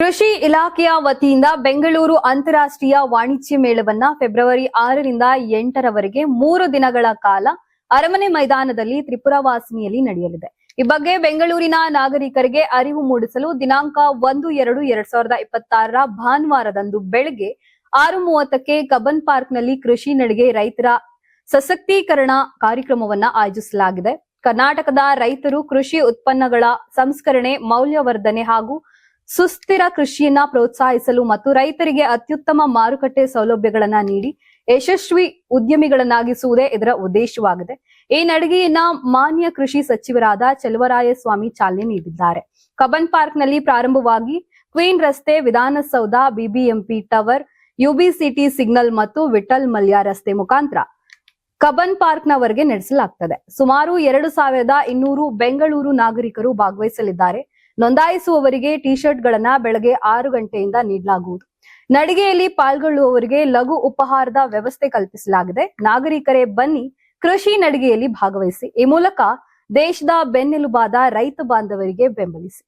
ಕೃಷಿ ಇಲಾಖೆಯ ವತಿಯಿಂದ ಬೆಂಗಳೂರು ಅಂತಾರಾಷ್ಟ್ರೀಯ ವಾಣಿಜ್ಯ ಮೇಳವನ್ನ ಫೆಬ್ರವರಿ ಆರರಿಂದ ಎಂಟರವರೆಗೆ ಮೂರು ದಿನಗಳ ಕಾಲ ಅರಮನೆ ಮೈದಾನದಲ್ಲಿ ತ್ರಿಪುರವಾಸಿನಿಯಲ್ಲಿ ನಡೆಯಲಿದೆ. ಈ ಬಗ್ಗೆ ಬೆಂಗಳೂರಿನ ನಾಗರಿಕರಿಗೆ ಅರಿವು ಮೂಡಿಸಲು ದಿನಾಂಕ ಒಂದು ಎರಡು ಎರಡ್ ಸಾವಿರದ ಇಪ್ಪತ್ತಾರರ ಭಾನುವಾರದಂದು ಬೆಳಗ್ಗೆ ಆರು ಮೂವತ್ತಕ್ಕೆ ಪಾರ್ಕ್ ಪಾರ್ಕ್ನಲ್ಲಿ ಕೃಷಿ ನಡಿಗೆ ರೈತರ ಸಶಕ್ತೀಕರಣ ಕಾರ್ಯಕ್ರಮವನ್ನ ಆಯೋಜಿಸಲಾಗಿದೆ. ಕರ್ನಾಟಕದ ರೈತರು ಕೃಷಿ ಉತ್ಪನ್ನಗಳ ಸಂಸ್ಕರಣೆ, ಮೌಲ್ಯವರ್ಧನೆ ಹಾಗೂ ಸುಸ್ಥಿರ ಕೃಷಿಯನ್ನ ಪ್ರೋತ್ಸಾಹಿಸಲು ಮತ್ತು ರೈತರಿಗೆ ಅತ್ಯುತ್ತಮ ಮಾರುಕಟ್ಟೆ ಸೌಲಭ್ಯಗಳನ್ನ ನೀಡಿ ಯಶಸ್ವಿ ಉದ್ಯಮಿಗಳನ್ನಾಗಿಸುವುದೇ ಇದರ ಉದ್ದೇಶವಾಗಿದೆ. ಈ ನಡಿಗೆಯನ್ನ ಮಾನ್ಯ ಕೃಷಿ ಸಚಿವರಾದ ಚೆಲುವರಾಯಸ್ವಾಮಿ ಚಾಲನೆ ನೀಡಿದ್ದಾರೆ. ಕಬ್ಬನ್ ಪಾರ್ಕ್ನಲ್ಲಿ ಪ್ರಾರಂಭವಾಗಿ ಕ್ವೀನ್ ರಸ್ತೆ, Vidhana Soudha, BBMP tower, UB City signal ಮತ್ತು ವಿಠಲ್ ಮಲ್ಯ ರಸ್ತೆ ಮುಖಾಂತರ ಕಬನ್ ಪಾರ್ಕ್ನವರೆಗೆ ನಡೆಸಲಾಗ್ತದೆ. ಸುಮಾರು ಎರಡು ಸಾವಿರದ ಇನ್ನೂರು ಬೆಂಗಳೂರು ನಾಗರಿಕರು ಭಾಗವಹಿಸಲಿದ್ದಾರೆ. ನೋಂದಾಯಿಸುವವರಿಗೆ ಟಿ ಶರ್ಟ್ಗಳನ್ನ ಬೆಳಗ್ಗೆ ಆರು ಗಂಟೆಯಿಂದ ನೀಡಲಾಗುವುದು. ನಡಿಗೆಯಲ್ಲಿ ಪಾಲ್ಗೊಳ್ಳುವವರಿಗೆ ಲಘು ಉಪಹಾರದ ವ್ಯವಸ್ಥೆ ಕಲ್ಪಿಸಲಾಗಿದೆ. ನಾಗರಿಕರೇ ಬನ್ನಿ, ಕೃಷಿ ನಡಿಗೆಯಲ್ಲಿ ಭಾಗವಹಿಸಿ. ಈ ಮೂಲಕ ದೇಶದ ಬೆನ್ನೆಲುಬಾದ ರೈತ ಬಾಂಧವರಿಗೆ ಬೆಂಬಲಿಸಿ.